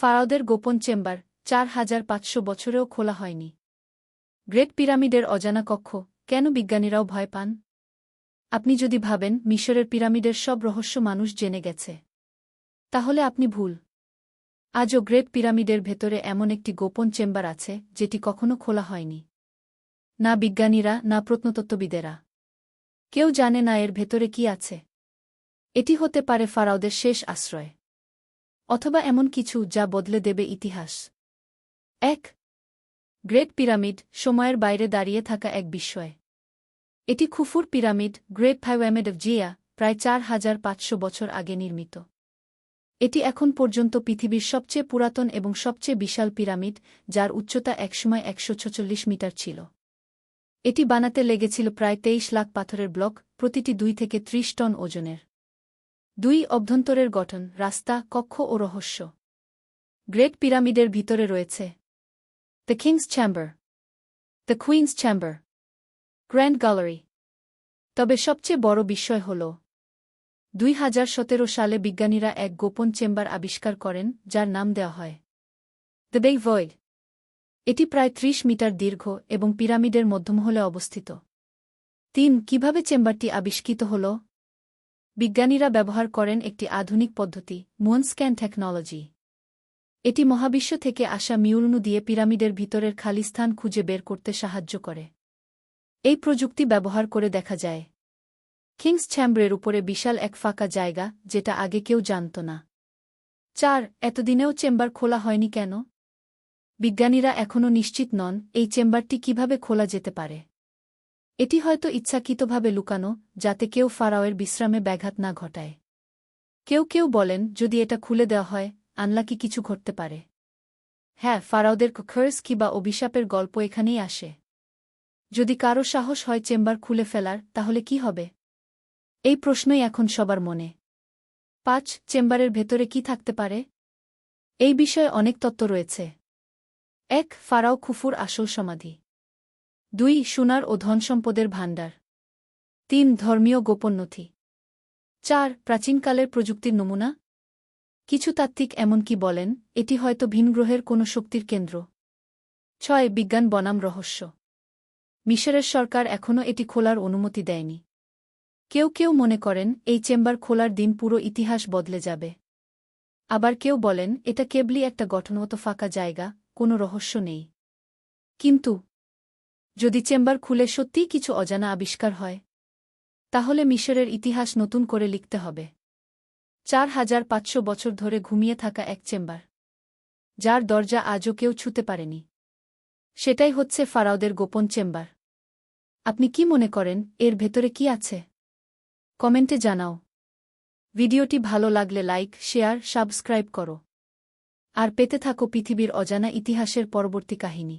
ফারাওদের গোপন চেম্বার, চার হাজার পাঁচশো বছরেও খোলা হয়নি। গ্রেট পিরামিডের অজানা কক্ষ, কেন বিজ্ঞানীরাও ভয় পান? আপনি যদি ভাবেন, মিশরের পিরামিডের সব রহস্য মানুষ জেনে গেছে। তাহলে আপনি ভুল। আজও গ্রেট পিরামিডের ভেতরে এমন একটি গোপন চেম্বার আছে, যেটি কখনো খোলা হয়নি। না বিজ্ঞানীরা, না প্রত্নতত্ত্ববিদেরা। কেউ জানে না এর ভেতরে কি আছে। এটি হতে পারে ফারাওদের শেষ আশ্রয়। অথবা এমন কিছু যা বদলে দেবে ইতিহাস। এক, গ্রেট পিরামিড সময়ের বাইরে দাঁড়িয়ে থাকা এক বিস্ময়। এটি খুফুর pyramid great pyramid of Giza প্রায় চার হাজার পাঁচশো বছর আগে নির্মিত। এটি এখন পর্যন্ত পৃথিবীর সবচেয়ে পুরাতন এবং সবচেয়ে বিশাল পিরামিড, যার উচ্চতা একসময় একশো ছচল্লিশ মিটার ছিল। এটি বানাতে লেগেছিল প্রায় তেইশ লাখ পাথরের ব্লক, প্রতিটি দুই থেকে ত্রিশ টন ওজনের। দুই অভ্যন্তরের গঠন, রাস্তা, কক্ষ ও রহস্য। গ্রেট পিরামিডের ভিতরে রয়েছে the king's chamber the queen's chamber grand gallery তবে সবচেয়ে বড় বিষয় হল, দুই হাজার সতেরো সালে বিজ্ঞানীরা এক গোপন চেম্বার আবিষ্কার করেন, যার নাম দেওয়া হয় দ্য বেই ভয়েড এটি প্রায় ত্রিশ মিটার দীর্ঘ এবং পিরামিডের মধ্যমহলে অবস্থিত। তিন, কীভাবে চেম্বারটি আবিষ্কৃত হল? বিজ্ঞানীরা ব্যবহার করেন একটি আধুনিক পদ্ধতি মুন স্ক্যান টেকনোলজি। এটি মহাবিশ্ব থেকে আসা মিউলনু দিয়ে পিরামিডের ভিতরের খালি স্থান খুঁজে বের করতে সাহায্য করে। এই প্রযুক্তি ব্যবহার করে দেখা যায়। কিংস চ্যাম্বরের উপরে বিশাল এক ফাঁকা জায়গা, যেটা আগে কেউ জানত না। চার, এতদিনেও চেম্বার খোলা হয়নি কেন? বিজ্ঞানীরা এখনও নিশ্চিত নন, এই চেম্বারটি কীভাবে খোলা যেতে পারে। এটি হয়তো ইচ্ছাকৃতভাবে লুকানো, যাতে কেউ ফারাওয়ের বিশ্রামে ব্যাঘাত না ঘটায়। কেউ কেউ বলেন, যদি এটা খুলে দেওয়া হয়, আনলাকি কিছু ঘটতে পারে। হ্যাঁ ফারাওদের খর্স কিবা অভিশাপের গল্প এখানেই আসে। যদি কারও সাহস হয় চেম্বার খুলে ফেলার, তাহলে কি হবে? এই প্রশ্নই এখন সবার মনে। পাঁচ, চেম্বারের ভেতরে কি থাকতে পারে? এই বিষয়ে অনেক তত্ত্ব রয়েছে। এক, ফারাও খুফুর আসল সমাধি। দুই, সোনার ও ধনসম্পদের ভাণ্ডার। তিন, ধর্মীয় গোপন নথি চার, প্রাচীনকালের প্রযুক্তির নমুনা। কিছু তাত্ত্বিক এমনকি বলেন, এটি হয়তো ভিনগ্রহের কোনো শক্তির কেন্দ্র। ছয়, বিজ্ঞান বনাম রহস্য। মিশরের সরকার এখনও এটি খোলার অনুমতি দেয়নি। কেউ কেউ মনে করেন, এই চেম্বার খোলার দিন পুরো ইতিহাস বদলে যাবে। আবার কেউ বলেন, এটা কেবলই একটা গঠনগত ফাঁকা জায়গা, কোনো রহস্য নেই। কিন্তু যদি চেম্বার খুলে সত্যিই কিছু অজানা আবিষ্কার হয়, তাহলে মিশরের ইতিহাস নতুন করে লিখতে হবে। চার হাজার পাঁচশো বছর ধরে ঘুমিয়ে থাকা এক চেম্বার, যার দরজা আজও কেউ ছুতে পারেনি। সেটাই হচ্ছে ফারাওদের গোপন চেম্বার। আপনি কি মনে করেন, এর ভেতরে কি আছে? কমেন্টে জানাও। ভিডিওটি ভালো লাগলে লাইক, শেয়ার, সাবস্ক্রাইব করো। আর পেতে থাকো পৃথিবীর অজানা ইতিহাসের পরবর্তী কাহিনী।